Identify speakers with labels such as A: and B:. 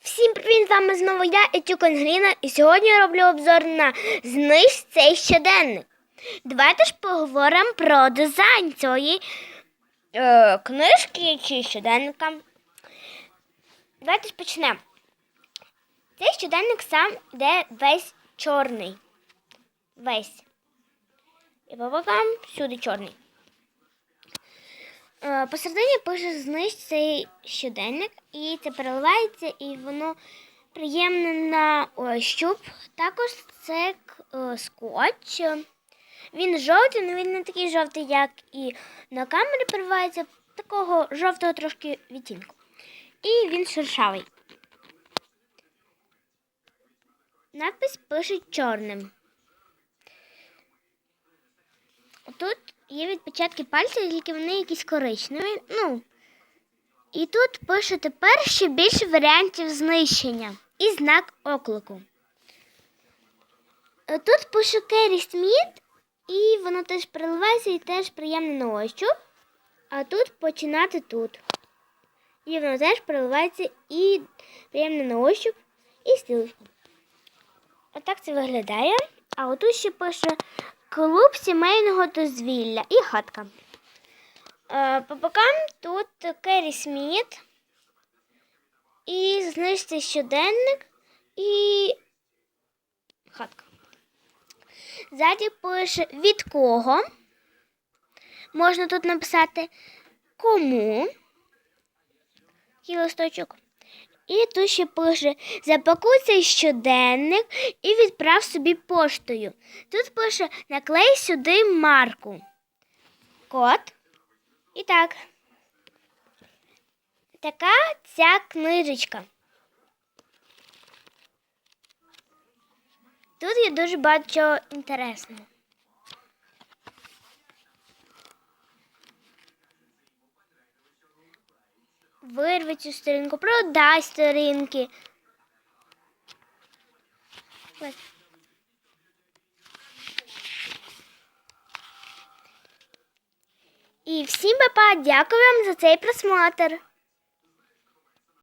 A: Всім привіт, з вами знову я, Етюкон Гріна, і сьогодні я роблю обзор на зниж цей щоденник. Давайте ж поговоримо про дизайн цієї е, книжки чи щоденника. Давайте ж почнемо. Цей щоденник сам йде весь чорний. Весь. І по всюди чорний. Е, Посередині пише зниж цей щоденник, і це переливається, і воно приємне на ощуп. Також це е, скотч. Він жовтий, але він не такий жовтий, як і на камері переливається, такого жовтого трошки відтінку. І він шершавий. Надпис пише чорним. Тут є відпечатки пальців, тільки вони якісь коричневі. Ну. І тут пише тепер ще більше варіантів знищення і знак оклику. Е, Тут пише Керрі Сміт, і воно теж переливається і теж приємне на ощуп. А тут починати тут. І воно теж переливається і приємне на ощуп, і стрілочка. Отак це виглядає. А отут ще пише клуб сімейного дозвілля і хатка. Е, По бокам тут Керрі Сміт. І знижці щоденник і хатка. Ззаді пише від кого. Можна тут написати кому. І листочок. І тут ще пише запакуй цей щоденник і відправ собі поштою. Тут пише наклей сюди марку. Код. І так. Така ця книжечка. Тут є дуже багато інтересного. Вирви цю сторінку, продай сторінки. І всім папа, дякую вам за цей просмотр.